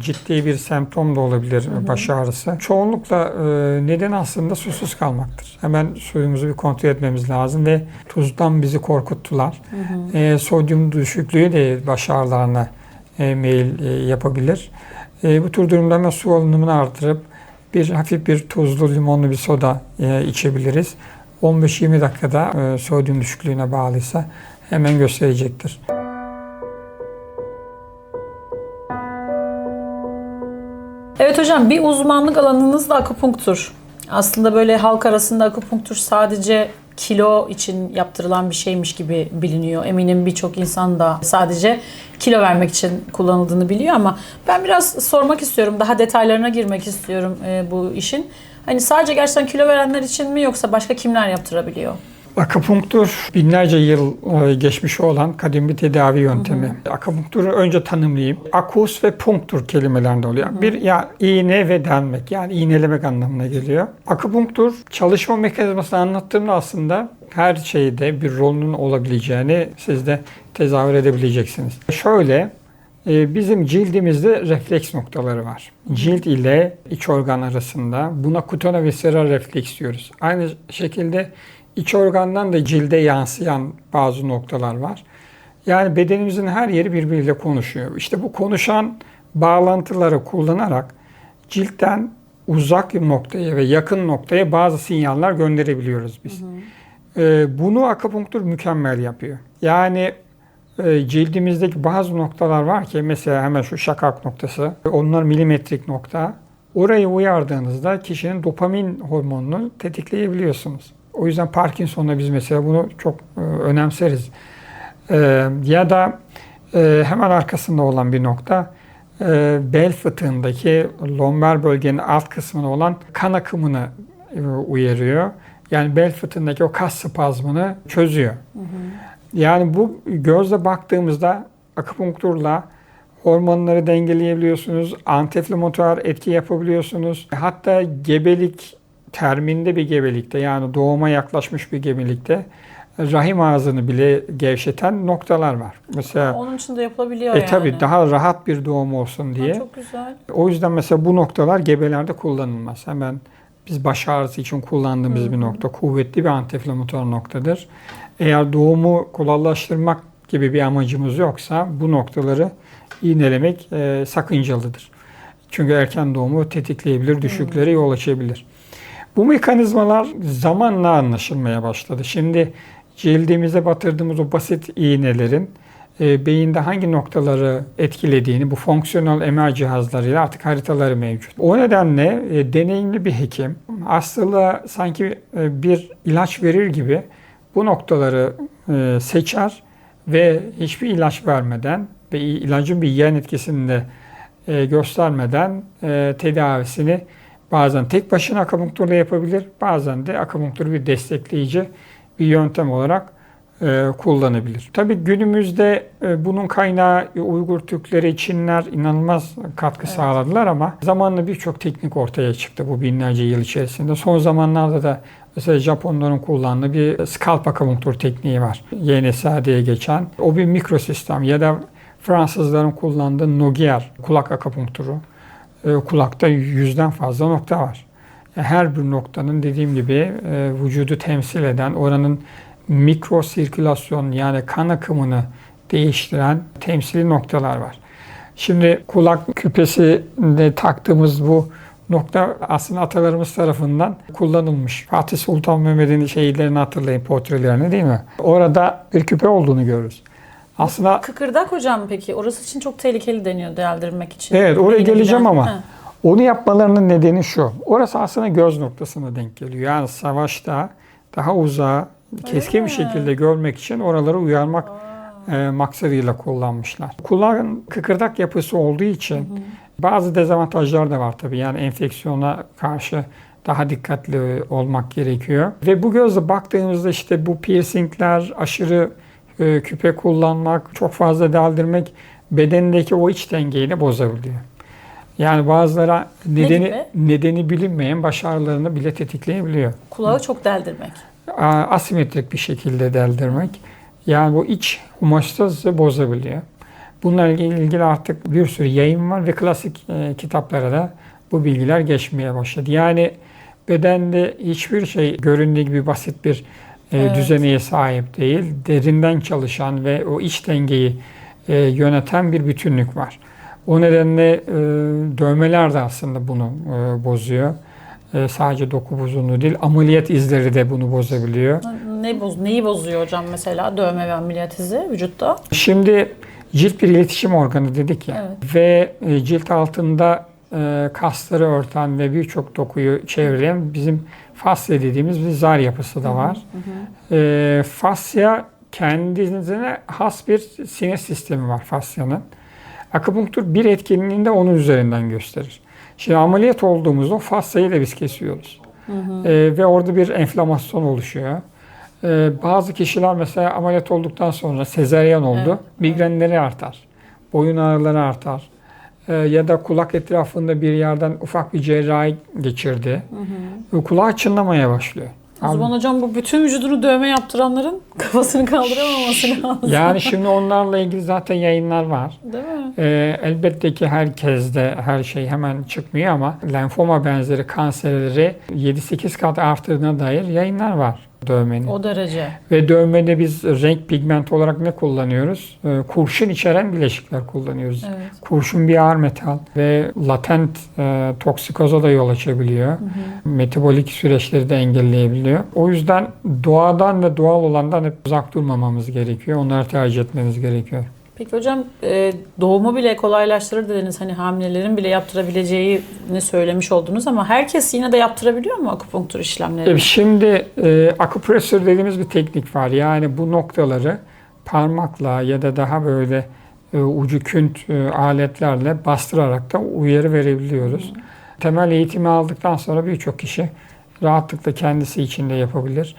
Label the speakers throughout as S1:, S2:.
S1: Ciddi bir semptom da olabilir baş ağrısı. Çoğunlukla e, neden aslında susuz kalmaktır. Hemen suyumuzu bir kontrol etmemiz lazım ve tuzdan bizi korkuttular. E, sodyum düşüklüğü de baş ağrılarına e, meyil e, yapabilir. E, bu tür durumlarda su alınımını artırıp bir hafif bir tuzlu limonlu bir soda e, içebiliriz. 15-20 dakikada e, sodyum düşüklüğüne bağlıysa hemen gösterecektir.
S2: Evet hocam bir uzmanlık alanınız da akupunktur. Aslında böyle halk arasında akupunktur sadece kilo için yaptırılan bir şeymiş gibi biliniyor. Eminim birçok insan da sadece kilo vermek için kullanıldığını biliyor ama ben biraz sormak istiyorum. Daha detaylarına girmek istiyorum e, bu işin. Hani sadece gerçekten kilo verenler için mi yoksa başka kimler yaptırabiliyor?
S1: Akupunktur binlerce yıl e, geçmiş olan kadim bir tedavi yöntemi. Akupunkturu önce tanımlayayım. Akus ve punktur kelimelerinde oluyor. Bir ya iğne ve delmek yani iğnelemek anlamına geliyor. Akupunktur çalışma mekanizmasını anlattığımda aslında her şeyde bir rolünün olabileceğini siz de tezahür edebileceksiniz. Şöyle e, Bizim cildimizde refleks noktaları var. Cilt ile iç organ arasında buna kutana visceral refleks diyoruz. Aynı şekilde iç organdan da cilde yansıyan bazı noktalar var. Yani bedenimizin her yeri birbiriyle konuşuyor. İşte bu konuşan bağlantıları kullanarak ciltten uzak noktaya ve yakın noktaya bazı sinyaller gönderebiliyoruz biz. Ee, bunu akupunktur mükemmel yapıyor. Yani e, cildimizdeki bazı noktalar var ki mesela hemen şu şakak noktası, onlar milimetrik nokta. Orayı uyardığınızda kişinin dopamin hormonunu tetikleyebiliyorsunuz. O yüzden Parkinson'da biz mesela bunu çok e, önemseriz. E, ya da e, hemen arkasında olan bir nokta e, bel fıtığındaki lomber bölgenin alt kısmına olan kan akımını e, uyarıyor. Yani bel fıtığındaki o kas spazmını çözüyor. Yani bu gözle baktığımızda akupunkturla hormonları dengeleyebiliyorsunuz. Antiinflamatuar etki yapabiliyorsunuz. Hatta gebelik terminde bir gebelikte yani doğuma yaklaşmış bir gebelikte rahim ağzını bile gevşeten noktalar var. Mesela
S2: Onun için de yapılabiliyor
S1: e
S2: yani.
S1: tabi daha rahat bir doğum olsun
S2: Ha,
S1: diye.
S2: Çok güzel.
S1: O yüzden mesela bu noktalar gebelerde kullanılmaz. Hemen biz baş ağrısı için kullandığımız bir nokta. Kuvvetli bir antiinflamatuar noktadır. Eğer doğumu kolaylaştırmak gibi bir amacımız yoksa bu noktaları iğnelemek e, sakıncalıdır. Çünkü erken doğumu tetikleyebilir, düşüklere yol açabilir. Bu mekanizmalar zamanla anlaşılmaya başladı. Şimdi cildimize batırdığımız o basit iğnelerin e, beyinde hangi noktaları etkilediğini bu fonksiyonel MR cihazlarıyla artık haritaları mevcut. O nedenle e, deneyimli bir hekim hastalığa sanki e, bir ilaç verir gibi bu noktaları e, seçer ve hiçbir ilaç vermeden ve ilacın bir yan etkisini de e, göstermeden e, tedavisini bazen tek başına akupunkturla yapabilir, bazen de akupunkturu bir destekleyici bir yöntem olarak e, kullanabilir. Tabii günümüzde e, bunun kaynağı e, Uygur Türkleri, Çinler inanılmaz katkı sağladılar ama zamanla birçok teknik ortaya çıktı bu binlerce yıl içerisinde. Son zamanlarda da mesela Japonların kullandığı bir scalp akupunktur tekniği var. YNSA diye geçen. O bir mikrosistem ya da Fransızların kullandığı Nogier kulak akupunkturu. E, kulakta yüzden fazla nokta var. Yani her bir noktanın dediğim gibi e, vücudu temsil eden oranın mikro sirkülasyon yani kan akımını değiştiren temsili noktalar var. Şimdi kulak küpesinde taktığımız bu nokta aslında atalarımız tarafından kullanılmış. Fatih Sultan Mehmet'in şehirlerini hatırlayın, portrelerini değil mi? Orada bir küpe olduğunu görürüz. Aslında
S2: Kıkırdak hocam peki orası için çok tehlikeli deniyor deldirmek için.
S1: Evet oraya geleceğim
S2: giden.
S1: ama
S2: Ha.
S1: onu yapmalarının nedeni şu. Orası aslında göz noktasına denk geliyor. Yani savaşta daha uzağa keskin bir
S2: Öyle mi?
S1: şekilde görmek için oraları uyarmak e, maksadıyla kullanmışlar. Kulağın kıkırdak yapısı olduğu için bazı dezavantajlar da var tabii. Yani enfeksiyona karşı daha dikkatli olmak gerekiyor. Ve bu gözle baktığımızda işte bu piercingler, aşırı e, küpe kullanmak, çok fazla deldirmek bedenindeki o iç dengeyi de bozabiliyor. Yani bazılara nedeni
S2: gibi?
S1: nedeni bilinmeyen baş ağrılarını bile tetikleyebiliyor.
S2: Kulağı çok deldirmek.
S1: Asimetrik bir şekilde deldirmek. Yani bu iç homostazı bozabiliyor. Bunlarla ilgili artık bir sürü yayın var ve klasik e, kitaplara da bu bilgiler geçmeye başladı. Yani bedende hiçbir şey göründüğü gibi basit bir
S2: Evet.
S1: düzeneye sahip değil. Derinden çalışan ve o iç dengeyi e, yöneten bir bütünlük var. O nedenle e, dövmeler de aslında bunu e, bozuyor. E, sadece doku bozulduğu değil, ameliyat izleri de bunu bozabiliyor.
S2: Ne boz, neyi bozuyor hocam mesela dövme ve ameliyat izi vücutta?
S1: Şimdi cilt bir iletişim organı dedik ya
S2: Evet.
S1: ve e, cilt altında e, kasları örten ve birçok dokuyu çevreleyen bizim fasya dediğimiz bir zar yapısı da var. E, fasya kendisine has bir sinir sistemi var fasyanın. Akupunktur bir etkinliğini de onun üzerinden gösterir. Şimdi ameliyat olduğumuzda fasyayı da biz kesiyoruz. E, ve orada bir enflamasyon oluşuyor. E, bazı kişiler mesela ameliyat olduktan sonra sezeryan oldu.
S2: Evet,
S1: Migrenleri artar. Boyun ağrıları artar. E, ya da kulak etrafında bir yerden ufak bir cerrahi geçirdi. E, Kulağı çınlamaya başlıyor.
S2: O zaman hocam bu bütün vücudunu dövme yaptıranların kafasını kaldıramaması lazım.
S1: Yani şimdi onlarla ilgili zaten yayınlar var.
S2: Değil mi?
S1: Ee, elbette ki herkeste her şey hemen çıkmıyor ama lenfoma benzeri kanserleri 7-8 kat arttırdığına dair yayınlar var dövmenin.
S2: O derece.
S1: Ve dövmede biz renk pigment olarak ne kullanıyoruz? Ee, kurşun içeren bileşikler kullanıyoruz.
S2: Evet.
S1: Kurşun bir ağır metal ve latent e, toksikoza da yol açabiliyor. Metabolik süreçleri de engelleyebiliyor. O yüzden doğadan ve doğal olandan hep uzak durmamamız gerekiyor. Onları tercih etmemiz gerekiyor.
S2: Peki hocam e, doğumu bile kolaylaştırır dediniz. Hani hamilelerin bile yaptırabileceğini söylemiş oldunuz ama herkes yine de yaptırabiliyor mu akupunktur işlemleri?
S1: Şimdi e, akupresür dediğimiz bir teknik var. Yani bu noktaları parmakla ya da daha böyle e, ucu künt e, aletlerle bastırarak da uyarı verebiliyoruz. Temel eğitimi aldıktan sonra birçok kişi rahatlıkla kendisi için de yapabilir.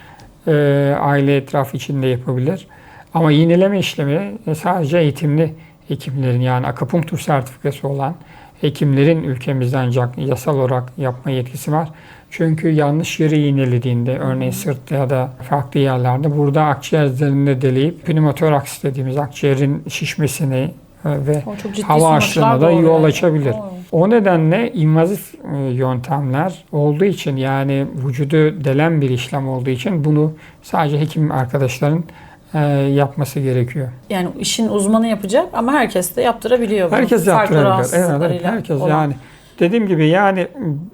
S1: E, aile etrafı için de yapabilir. Ama iğneleme işlemi e, sadece eğitimli hekimlerin yani akupunktur sertifikası olan hekimlerin ülkemizde ancak yasal olarak yapma yetkisi var. Çünkü yanlış yere iğnelediğinde, örneğin sırtta ya da farklı yerlerde burada akciğer üzerinde deleyip pneumotoraks dediğimiz akciğerin şişmesini e, ve hava açlığına da yol açabilir.
S2: Doğru.
S1: O nedenle invazif e, yöntemler olduğu için yani vücudu delen bir işlem olduğu için bunu sadece hekim arkadaşların e, yapması gerekiyor.
S2: Yani işin uzmanı yapacak ama herkes de yaptırabiliyor bunu.
S1: Herkes
S2: Farklı
S1: yaptırabilir. Evet, evet, herkes
S2: olan.
S1: yani dediğim gibi yani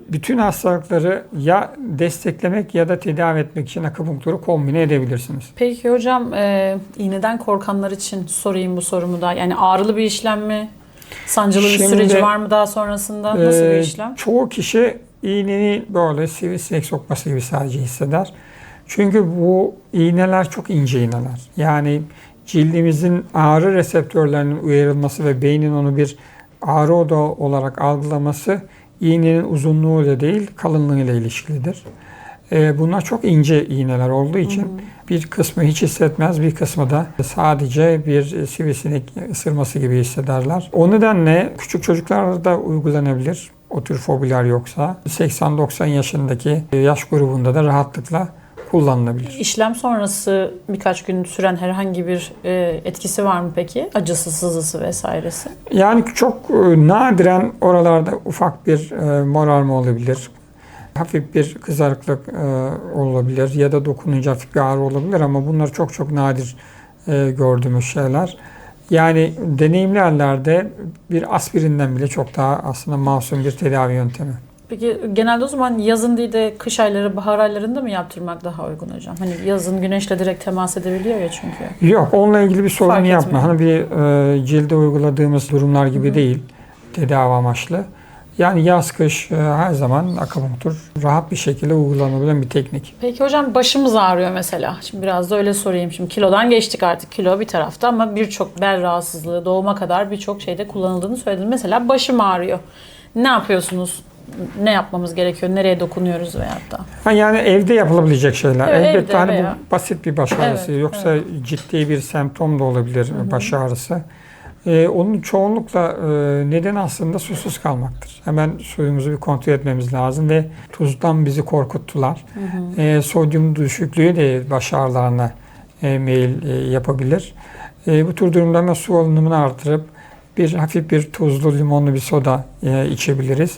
S1: bütün hastalıkları ya desteklemek ya da tedavi etmek için akupunkturu kombine edebilirsiniz.
S2: Peki hocam e, iğneden korkanlar için sorayım bu sorumu da. Yani ağrılı bir işlem mi? Sancılı bir
S1: Şimdi,
S2: süreci var mı daha sonrasında? Nasıl bir
S1: Ee,
S2: işlem?
S1: Çoğu kişi iğnenin böyle sivrisinek sokması gibi sadece hisseder. Çünkü bu iğneler çok ince iğneler. Yani cildimizin ağrı reseptörlerinin uyarılması ve beynin onu bir ağrı oda olarak algılaması iğnenin uzunluğuyla değil kalınlığıyla ilişkilidir. Ee, bunlar çok ince iğneler olduğu için bir kısmı hiç hissetmez, bir kısmı da sadece bir sivrisinek ısırması gibi hissederler. O nedenle küçük çocuklarda uygulanabilir o tür fobiler yoksa. 80-90 yaşındaki yaş grubunda da rahatlıkla kullanılabilir.
S2: İşlem sonrası birkaç gün süren herhangi bir e, etkisi var mı peki? Acısı, sızısı vesairesi.
S1: Yani çok e, nadiren oralarda ufak bir e, morarma olabilir. Hafif bir kızarıklık olabilir ya da dokununca hafif bir ağrı olabilir ama bunlar çok çok nadir gördüğümüz şeyler. Yani deneyimli ellerde bir aspirinden bile çok daha aslında masum bir tedavi yöntemi.
S2: Peki genelde o zaman yazın değil de kış ayları, bahar aylarında mı yaptırmak daha uygun hocam? Hani yazın güneşle direkt temas edebiliyor ya çünkü.
S1: Yok onunla ilgili bir sorun
S2: Fark
S1: yapma.
S2: etmiyor.
S1: Hani bir e, cilde uyguladığımız durumlar gibi değil tedavi amaçlı. Yani yaz kış e, her zaman akupunktur rahat bir şekilde uygulanabilen bir teknik.
S2: Peki hocam başımız ağrıyor mesela. Şimdi biraz da öyle sorayım. Şimdi kilodan geçtik artık. Kilo bir tarafta ama birçok bel rahatsızlığı doğuma kadar birçok şeyde kullanıldığını söyledin. Mesela başım ağrıyor. Ne yapıyorsunuz? Ne yapmamız gerekiyor? Nereye dokunuyoruz veyahut da?
S1: Ha, yani evde yapılabilecek şeyler.
S2: Evet,
S1: Elbette
S2: evde
S1: hani
S2: veya-
S1: bu basit bir baş ağrısı.
S2: Evet,
S1: Yoksa ciddi bir semptom da olabilir baş ağrısı. Ee, onun çoğunlukla e, nedeni aslında susuz kalmaktır. Hemen suyumuzu bir kontrol etmemiz lazım ve tuzdan bizi korkuttular. E, sodyum düşüklüğü de baş ağrılarına e, meyil e, yapabilir. E, bu tür durumlarda su alınımını artırıp bir hafif bir tuzlu limonlu bir soda e, içebiliriz.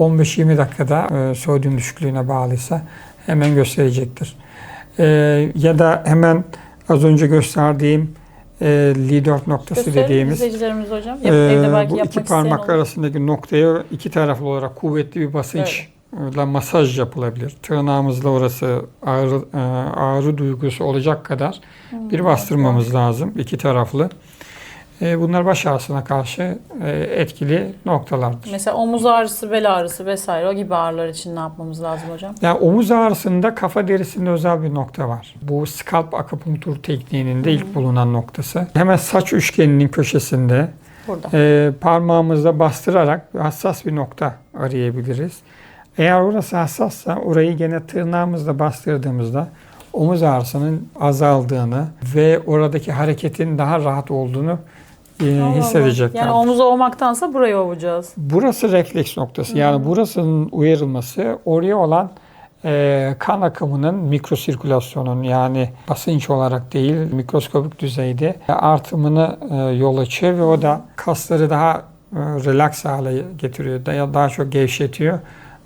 S1: 15-20 dakikada e, sodyum düşüklüğüne bağlıysa hemen gösterecektir. E, ya da hemen az önce gösterdiğim e, Lidorf noktası
S2: Gösterelim
S1: dediğimiz
S2: izleyicilerimiz hocam.
S1: e,
S2: evde belki
S1: bu iki parmak
S2: olur.
S1: arasındaki noktaya iki taraflı olarak kuvvetli bir basınçla masaj yapılabilir. Tırnağımızla orası ağrı, e, ağrı duygusu olacak kadar
S2: Hmm,
S1: bir bastırmamız lazım. iki taraflı. E, Bunlar baş ağrısına karşı e, etkili noktalardır.
S2: Mesela omuz ağrısı, bel ağrısı vesaire o gibi ağrılar için ne yapmamız lazım hocam?
S1: Yani omuz ağrısında kafa derisinde özel bir nokta var. Bu scalp akupunktur tekniğinin de ilk bulunan noktası. Hemen saç üçgeninin köşesinde e, parmağımızla bastırarak hassas bir nokta arayabiliriz. Eğer orası hassassa orayı gene tırnağımızla bastırdığımızda omuz ağrısının azaldığını ve oradaki hareketin daha rahat olduğunu
S2: Allah Allah.
S1: hissedecekler.
S2: Yani omuzu ovmaktansa burayı ovacağız.
S1: Burası refleks noktası. Yani burasının uyarılması oraya olan e, kan akımının mikrosirkülasyonun yani basınç olarak değil mikroskopik düzeyde artımını e, yol açıyor ve o da kasları daha e, relax hale getiriyor. Daha, daha çok gevşetiyor.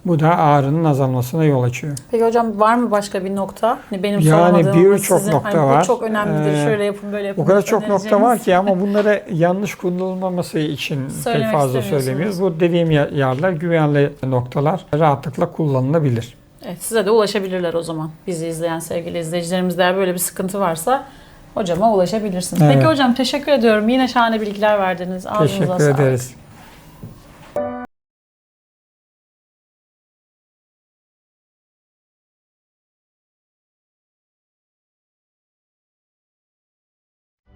S1: Bu da ağrının azalmasına yol açıyor.
S2: Peki hocam var mı başka bir nokta? Hani benim
S1: Yani birçok
S2: sizin,
S1: nokta
S2: hani
S1: var.
S2: Bu çok önemlidir.
S1: Ee,
S2: Şöyle yapın böyle yapın.
S1: O kadar çok nokta var ki ama bunlara yanlış kullanılmaması için pek fazla söylemiyoruz. Bu dediğim yer- yerler güvenli noktalar rahatlıkla kullanılabilir.
S2: Evet, size de ulaşabilirler o zaman. Bizi izleyen sevgili izleyicilerimiz eğer böyle bir sıkıntı varsa hocama ulaşabilirsiniz.
S1: Evet.
S2: Peki hocam teşekkür ediyorum. Yine şahane bilgiler verdiniz. Ağzınıza
S1: Teşekkür
S2: sağlık.
S1: ederiz.